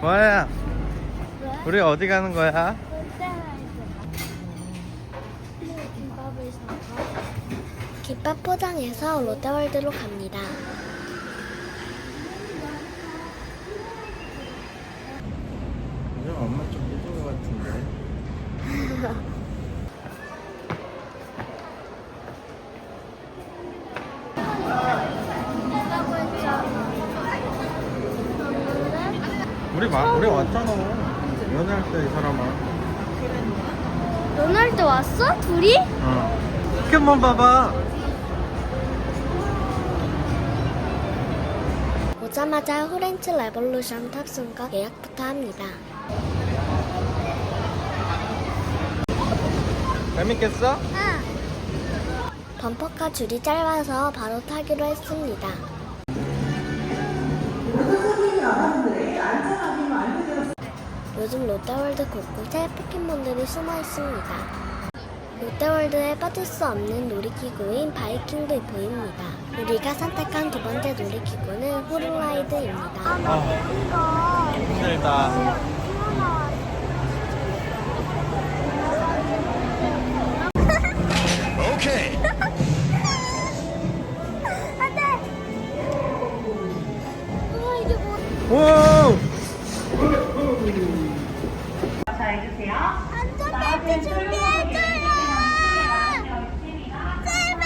뭐야? 우리 어디 가는 거야? 롯데월드. 김밥을 사러 김밥 포장해서 롯데월드로 갑니다. 우리 마, 우리 왔잖아. 연애할 때 이 사람아. 로날드 왔어? 둘이? 어. 포켓몬 봐봐. 오자마자 후렌치 레볼루션 탑승과 예약부터 합니다. 재밌겠어? 범퍼카 줄이 짧아서 바로 타기로 했습니다. 요즘 롯데월드 곳곳에 포켓몬들이 숨어 있습니다. 롯데월드에 빠질 수 없는 놀이기구인 바이킹도 보입니다. 우리가 선택한 두 번째 놀이기구는 호르라이드입니다. 아, 힘들다. 오케이. 우와 이게 뭐? 오! 안전벨트 준비해줘요! 제발!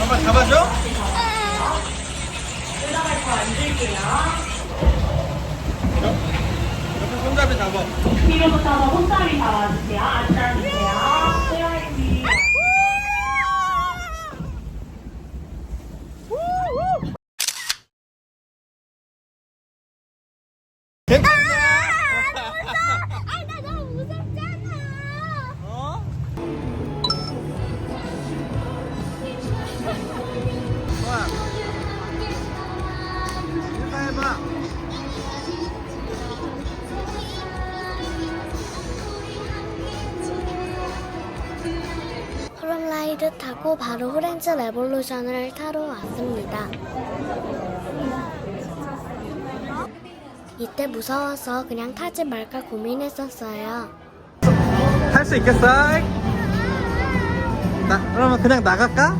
한번 잡아줘? 옆에 손잡이 잡아. 뒤로부터 손잡이 잡아주세요. 앉아주세요. 호름라이드 타고 바로 호렌즈 레볼루션을 타러 왔습니다. 이때 무서워서 그냥 타지 말까 고민했었어요. 탈 수 있겠어? 나 그러면 그냥 나갈까?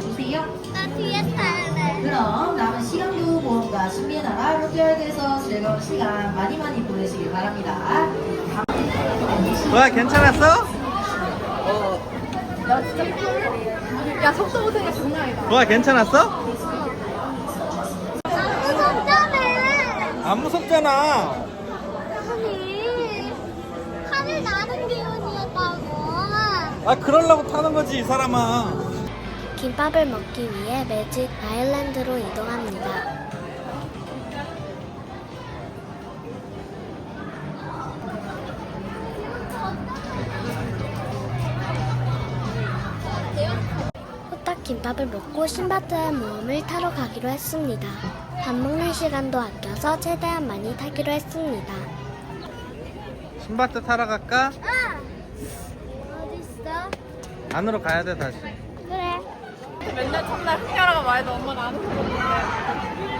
주세요. 나 뒤에 탈래. 그럼 남은 시간도 모험가 신비의 나라 롯데월드에서 즐거운 시간 많이 많이 보내시길 바랍니다. 와 괜찮았어? 야 속도 고생이 장난 아니다. 와 괜찮았어? 무섭다며. 안 무섭잖아. 아니, 하늘 나는 기분이었다고. 아 그러려고 타는 거지 이 사람아. 김밥을 먹기 위해 매직 아일랜드로 이동합니다. 호떡 김밥을 먹고 신바트의 모험을 타러 가기로 했습니다. 밥 먹는 시간도 아껴서 최대한 많이 타기로 했습니다. 신바트 타러 갈까? 어딨어? 안으로 가야 돼 다시. 그래. 맨날 첫날 흑야라가 말해도 엄마는 안 웃었는데.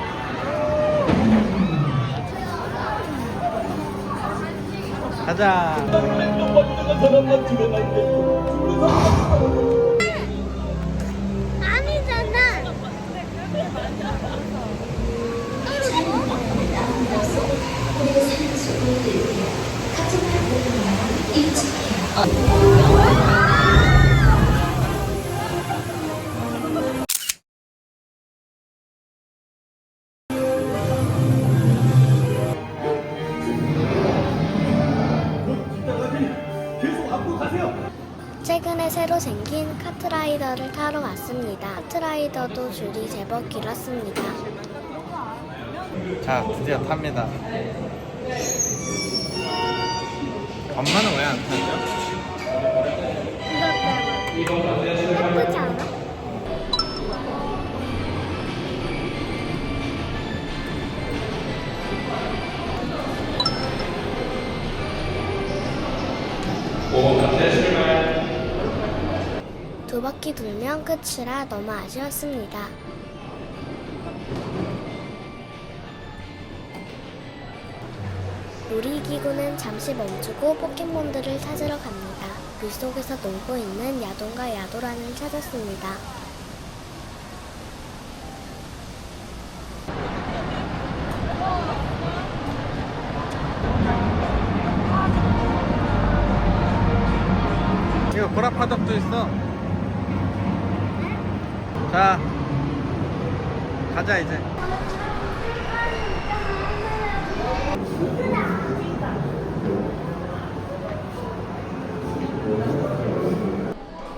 가자. 아니잖아. 최근에 새로 생긴 카트라이더를 타러 왔습니다. 카트라이더도 줄이 제법 길었습니다. 자 드디어 탑니다. 두 들면 끝이라 너무 아쉬웠습니다. 놀이기구는 잠시 멈추고 포켓몬들을 찾으러 갑니다. 물속에서 놀고 있는 야동과 야도란을 찾았습니다. 이거 보라파덕도 있어. 자, 가자 이제.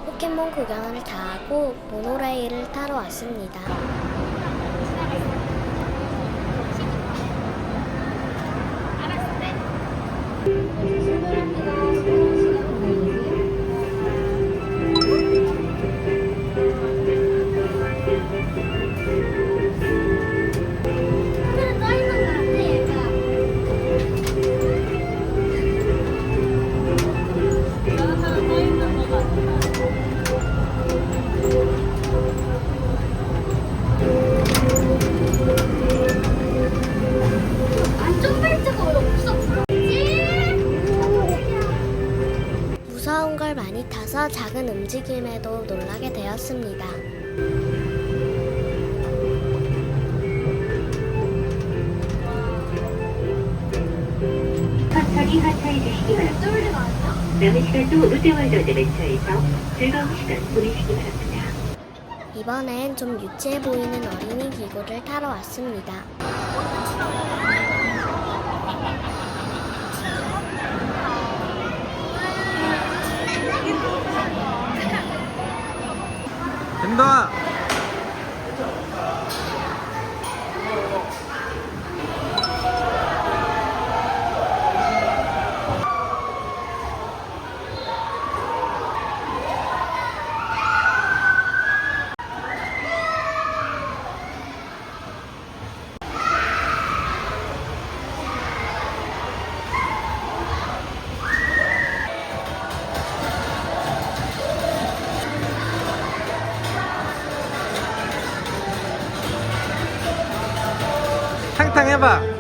포켓몬 구경을 다 하고 모노레일을 타러 왔습니다. 움직임에도 놀라게 되었습니다. 천천히 하차해 주시기 바랍니다. 남은 시간 도 롯데월드 벤처에서 즐거운 시간 보내시기 바랍니다. 이번엔 좀 유치해 보이는 어린이 기구를 타러 왔습니다. 된다. 탕탕 해봐.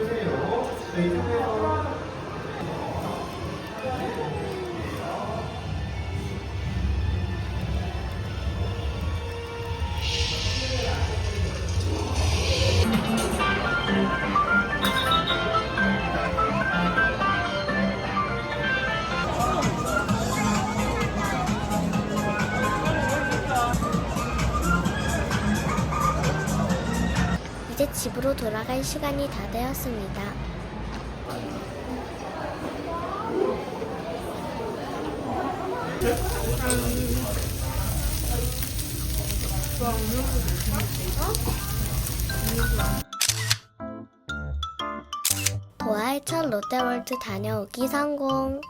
이제 집으로 돌아갈 시간이 다 되었습니다. 도하의 첫 롯데월드 다녀오기 성공!